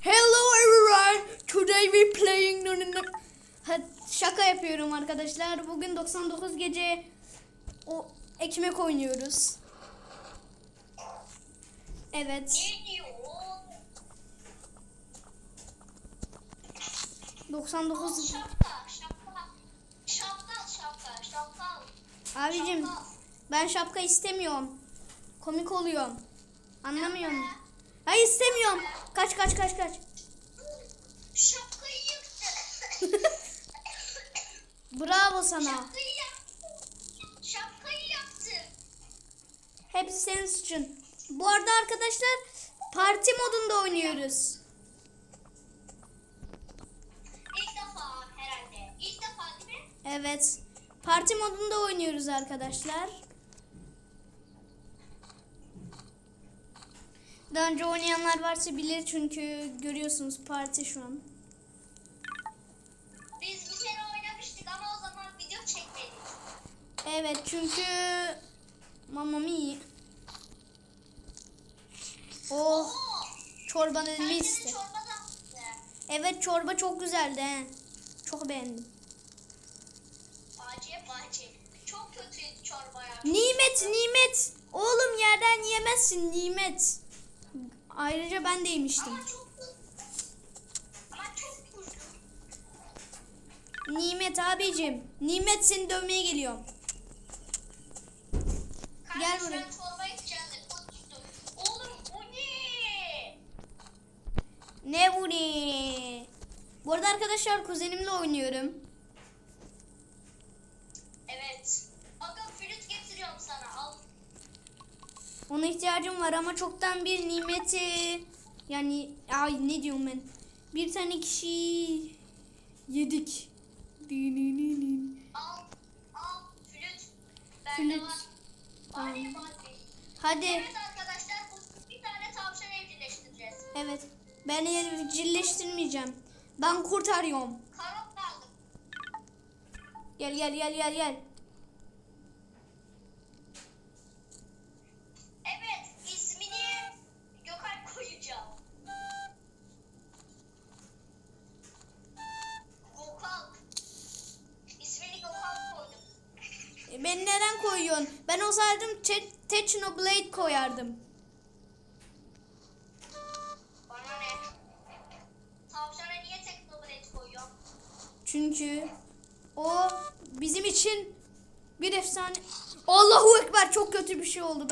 Hello everyone. Today we playing. Ha, şaka yapıyorum arkadaşlar. Bugün 99 gece o ekmek oynuyoruz. Evet. Ne diyor? 99 Şapka, şapka. Şapka, şapka, şapka. Abicim Şapka. ben şapka istemiyorum. Komik oluyorum. Anlamıyor musun? Hayır istemiyorum. Kaç kaç kaç kaç. Şapkayı yıktı. Bravo sana. Şapkayı yaktı. Şapkayı. Hepsi senin suçun. Bu arada arkadaşlar parti modunda oynuyoruz. İlk defa herhalde. İlk defa değil mi? Evet. Parti modunda oynuyoruz arkadaşlar. Daha önce oynayanlar varsa bilir çünkü görüyorsunuz parti şu an. Biz bir kere oynamıştık ama o zaman video çekmedik. Evet çünkü Mamma mia. Oh çorbanın elimi kendine iste. çorba da yaptı. Evet çorba çok güzeldi he. Çok beğendim. Faciye faciye. Çok kötüydü çorba ya. Nimet nimet. Oğlum yerden yemezsin nimet. Ayrıca ben de yemiştim. Ama çok ama çok tuzlu. Nimet abicim. Nimet seni dövmeye geliyorum. Gel Kardeşim, buraya. ben çorba içeceğim de çok tuzlu. Oğlum bu ne? Ne bu ne? Bu arada arkadaşlar kuzenimle oynuyorum. Evet. Aga flüt getiriyorum sana al. Ona ihtiyacım var ama çoktan bir nimeti yani ay ne diyorum ben? Bir tane kişi yedik. Al. Al flüt. Bende Flüt. var. Tamam. Hadi. Evet arkadaşlar bu bir tane tavşan evcilleştireceğiz. Evet. Ben evcilleştirmeyeceğim. Ben kurtarıyorum. Karot aldım. Gel gel gel gel gel.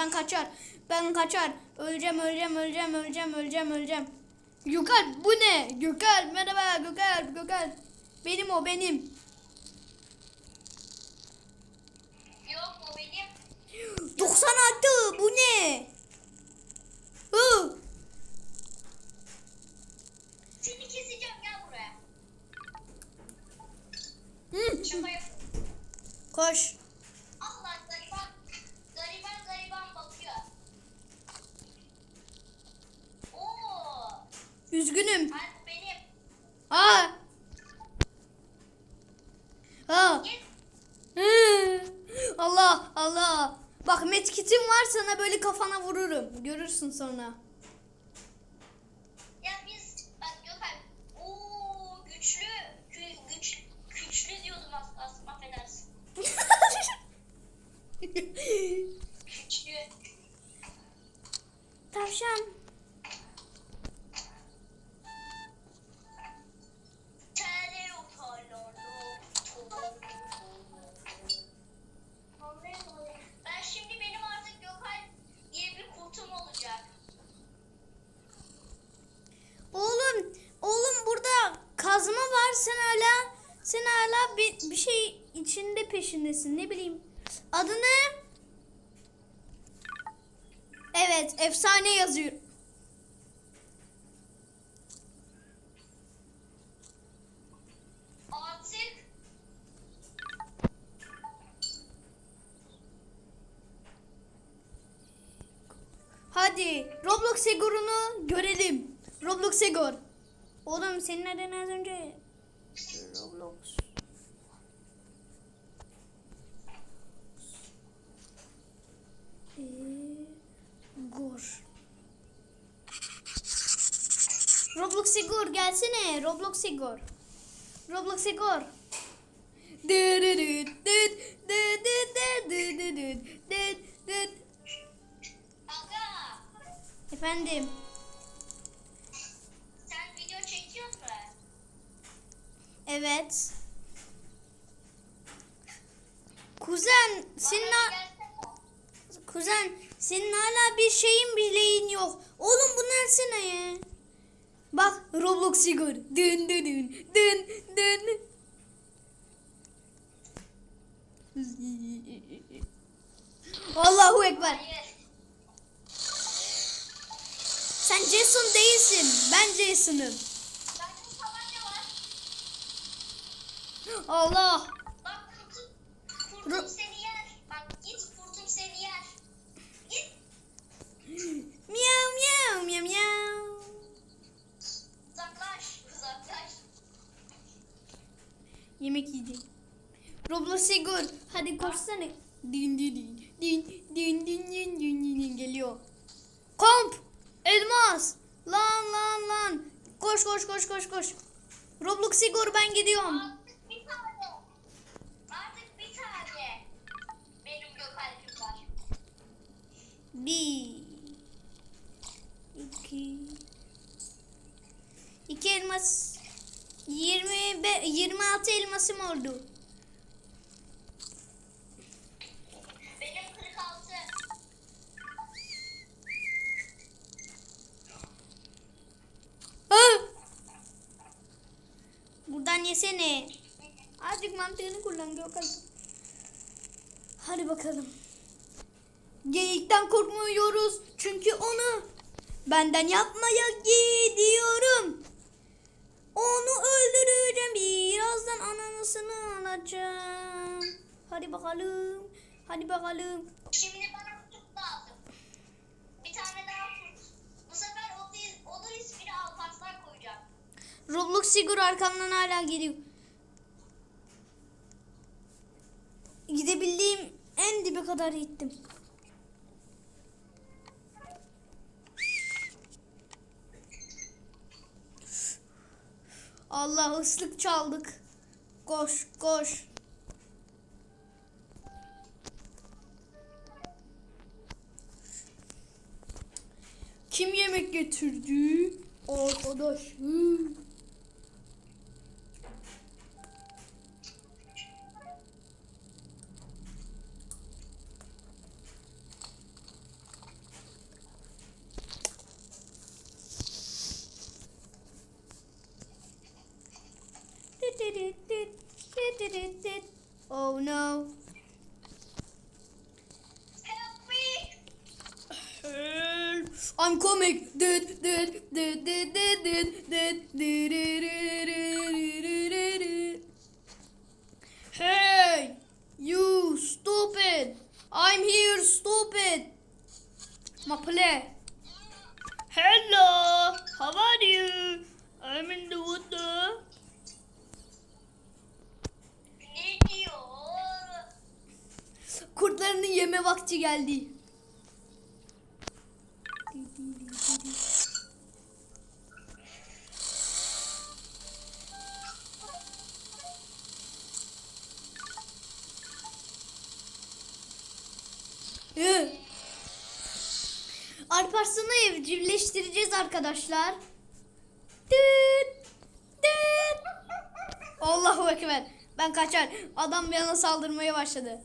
Ben kaçar. Ben kaçar. Öleceğim, öleceğim, öleceğim, öleceğim, öleceğim, öleceğim. Gökhan bu ne? Gökhan merhaba Gökhan, Gökhan. Benim o benim. Yok o benim. 96 bu ne? Hı. Seni keseceğim gel buraya. Hı. Koş. Üzgünüm. Ben benim. Aa. Aa. Git. Hı. Allah Allah. Bak medkitim var sana böyle kafana vururum. Görürsün sonra. Efsane yazıyor. Artık Hadi Roblox Egor'unu görelim. Roblox Egor. Oğlum senin adın az önce Roblox. Egor. Roblox Igor gelsene. Roblox Igor. Roblox Igor. Efendim. Sen video çekiyor musun? Evet. Kuzen senin Kuzen senin hala bir şeyin bileğin yok. Oğlum bu neresine ya? Bak Roblox Igor. Dün dün dün dün dün. Allahu Ekber. Sen Jason değilsin. Ben Jason'ım. Allah. Bak kutu, kutu elmas. 20 be, 26 elmasım oldu. Benim 46. Ah! Buradan yesene. Azıcık mantığını kullan Gökhan. Hadi bakalım. Geyikten korkmuyoruz çünkü onu benden yapmaya gidiyorum. Onu öldüreceğim. Birazdan alacağım. Hadi bakalım. Hadi bakalım. Şimdi bana kutup lazım. Bir tane daha kurt. Bu sefer o değil, onun ismini Alparslan koyacağım. Roblox Sigur arkamdan hala geliyor. Gidebildiğim en dibe kadar gittim. Allah ıslık çaldık. Koş koş. Kim yemek getirdi? Arkadaşım. Oh Hey, you stupid! I'm here, stupid. My play. Hello, how are you? I'm in the water. Kurtlarını yeme vakti geldi. Ee, Alparslan'ı evcilleştireceğiz arkadaşlar. Düt, düt. Allahu Ekber. Ben kaçar. Adam bana saldırmaya başladı.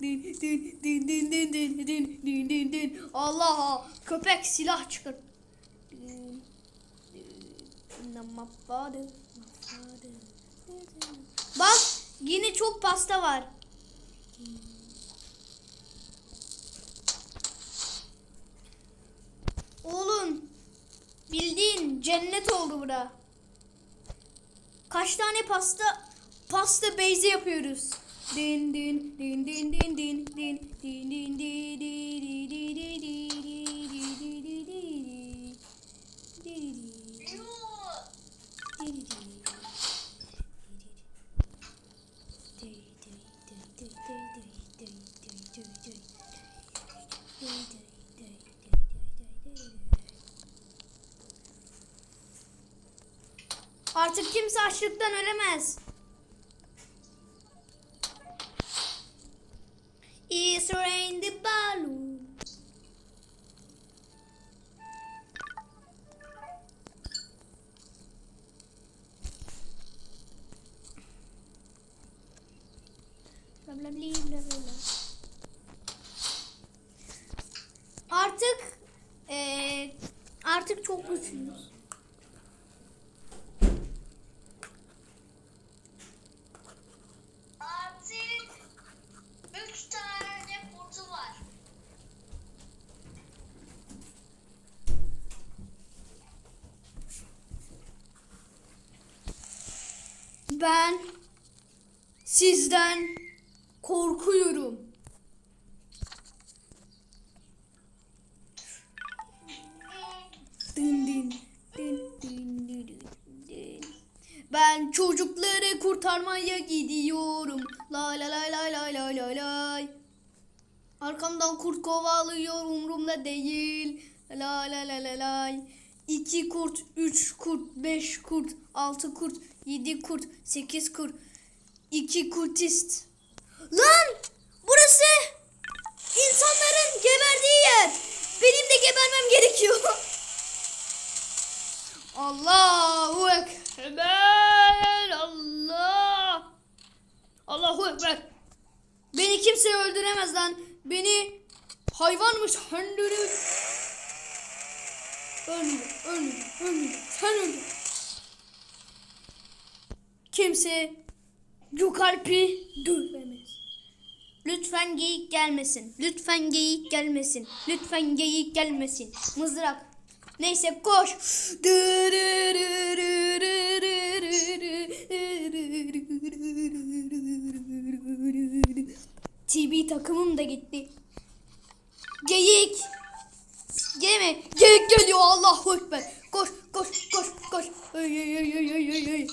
Din din din din din din din din. Allah köpek silah çıkar. Bak yine çok pasta var. Oğlum bildiğin cennet oldu bura. Kaç tane pasta pasta beyzi yapıyoruz. Din din din din din din din din din di di di di Artık kimse açlıktan ölemez. It's rain the balloon. Bla bla bli, bla bla bla. Artık eee artık çok güçlüyüz. Artık üç tane kurtu var. Ben sizden korkuyorum. Dın, dın dın dın dın dın. Ben çocukları kurtarmaya gidiyorum. Lay lay lay lay lay lay lay lay. Arkamdan kurt kovalıyor umurumda değil. Lay lay lay lay lay. İki kurt, üç kurt, beş kurt, altı kurt, yedi kurt, sekiz kurt. İki kurtist. Lan! Burası insanların geberdiği yer. Benim de gebermem gerekiyor. Allahu Ekber. Allah. Allahu Ekber. Beni kimse öldüremez lan. Beni hayvan mı söndürür? Ölmüyor, ölmüyor, ölmüyor. Sen öldür. Kimse Yukalp'i dövemez. Lütfen geyik gelmesin. Lütfen geyik gelmesin. Lütfen geyik gelmesin. Mızrak. Neyse koş. TB takımım da gitti. Geyik. Gelme. Geyik geliyor. Allahu Ekber. Koş koş koş koş. Ay, ay, ay, ay, ay, ay,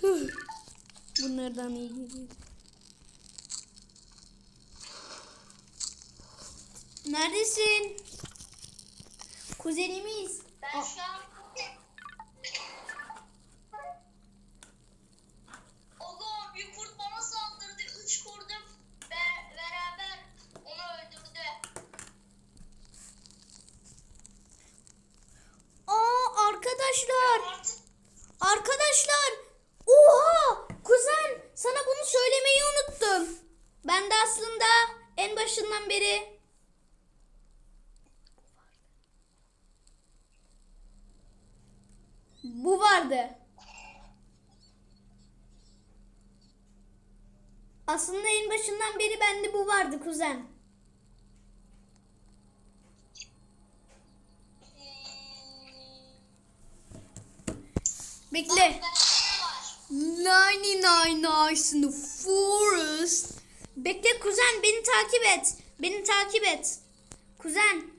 Huh. Bunlardan iyi geliyor. Neredesin? Kuzenimiz. Ben şu an Oğlum bir kurt bana saldırdı. Üç kurdum be- beraber onu öldürdü. Aa arkadaşlar. Artık Arkadaşlar. Oha! Kuzen sana bunu söylemeyi unuttum. Ben de aslında en başından beri bu vardı. Aslında en başından beri bende bu vardı kuzen. Bekle. bende ne var? 99 Nights in the Forest. Bekle kuzen beni takip et. Beni takip et. Kuzen.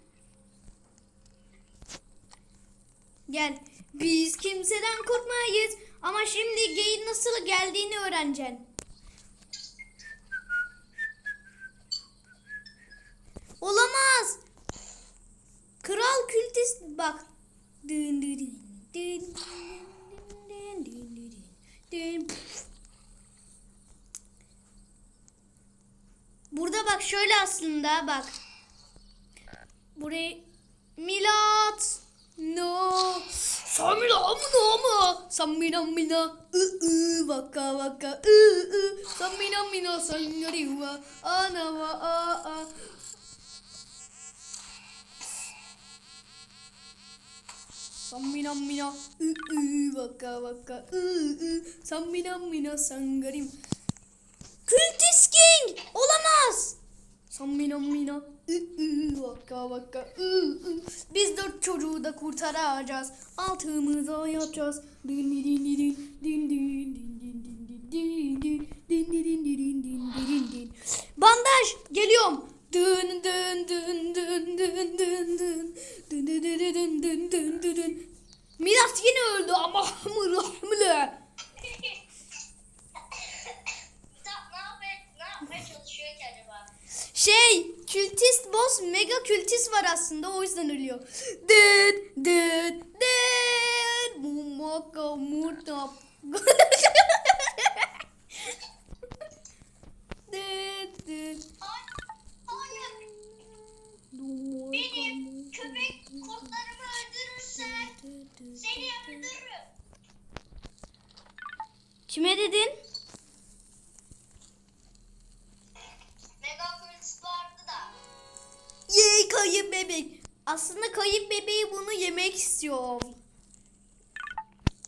Gel. Biz kimseden korkmayız. Ama şimdi geyin nasıl geldiğini öğreneceksin. Olamaz. Kral kültist bak. Dın dın dın dın dın dın dın dın dın. Burada bak şöyle aslında bak. Burayı Milat. No. Samina amına ama. Samina mina. I I vaka vaka. I I. Samina mina sangariwa. Ana wa a a. Samina mina. I I vaka vaka. I I. Samina mina sangarim. Kültis King. Olamaz. Samina mina. ı, ı. Biz dört çocuğu da kurtaracağız. Altımıza yatacağız. Din din din din din din din din din din din din din din din din din din din. Bandaj geliyorum. Dın dın dın aslında o yüzden ölüyor. Dın dın dın. Mumma top. Dıt dıt. Benim köpek kurtlarımı öldürürse seni öldürürüm. Kime dedin? Kayıp bebek. Aslında kayıp bebeği bunu yemek istiyor.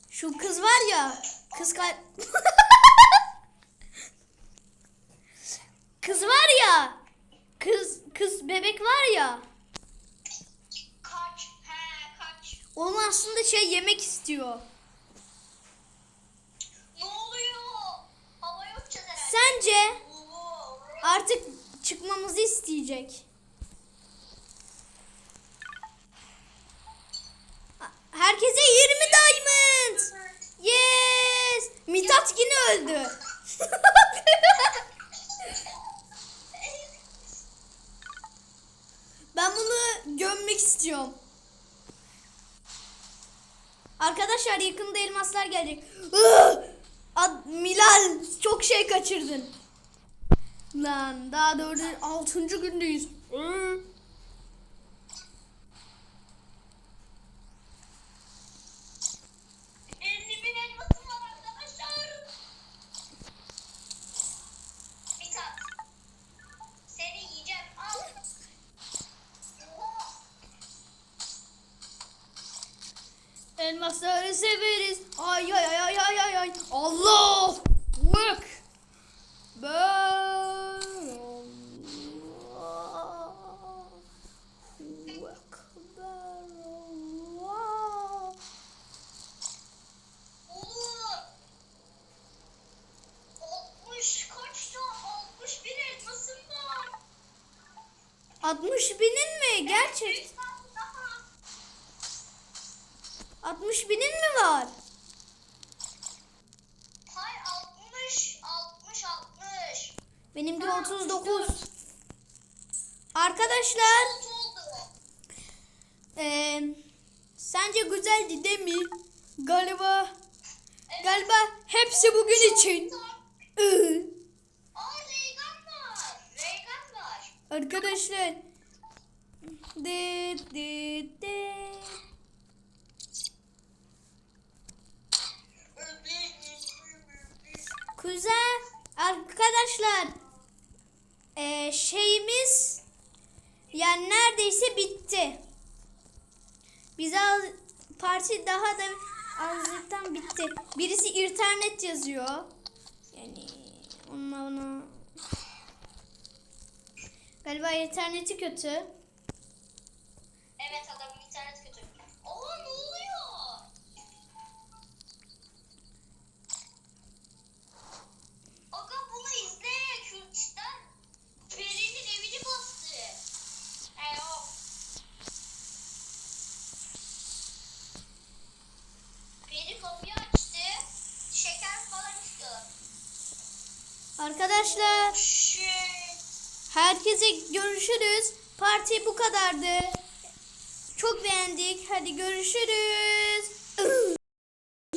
Şu kız var ya. Kız kay... kız var ya. Kız kız bebek var ya. Kaç. He kaç. Onu aslında şey yemek istiyor. Ne oluyor? Hava uçacağız herhalde. Sence artık çıkmamızı isteyecek. Herkese 20 diamond. Yes. Mithat yine öldü. ben bunu gömmek istiyorum. Arkadaşlar yakında elmaslar gelecek. Ad, Milal çok şey kaçırdın. Lan daha dördü, altıncı gündeyiz. Iı. Elli bin elmasım var arkadaşlar. Bir tat. Seni yiyeceğim. Al. Oha. Elmasları severiz. Ay ay ay ay ay ay. Allah! Bak. Ben Allah. Ekber Allah. Oğlum. 60 kaçta? 61 elmasım var. 60 binin mi? Gerçek. Bir tane daha. 60 binin mi var? Hayır 60. 60 60. Benimki 39. Arkadaşlar, Kaç oldu? eee, sence güzeldi değil mi? Galiba Evet. galiba hepsi bugün için. Arkadaşlar. Dıt dıt dıt. Kuzen arkadaşlar eee, şeyimiz yani neredeyse bitti. Biz az parti daha da azlıktan bitti. Birisi internet yazıyor. Yani onunla onu galiba interneti kötü. Evet adamın internet kötü. Aa ne oluyor? Aga bunu izle. Kürtistan Peri'nin evini bastı. E o. Peri kapıyı açtı. Şeker falan istiyor. Arkadaşlar Shit. Herkese görüşürüz. Parti bu kadardı. Çok beğendik. Hadi görüşürüz.